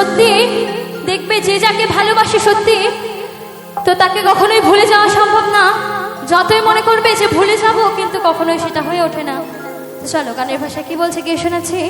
সত্যি? দেখবে যে যাকে ভালোবাসে সত্যি, তো তাকে কখনোই ভুলে যাওয়া সম্ভব না। যতই মনে করবে যে ভুলে যাব, কিন্তু কখনোই সেটা হয়ে ওঠে না। চলো, গানের ভাষা কি বলছে গিয়ে শোনাচ্ছি?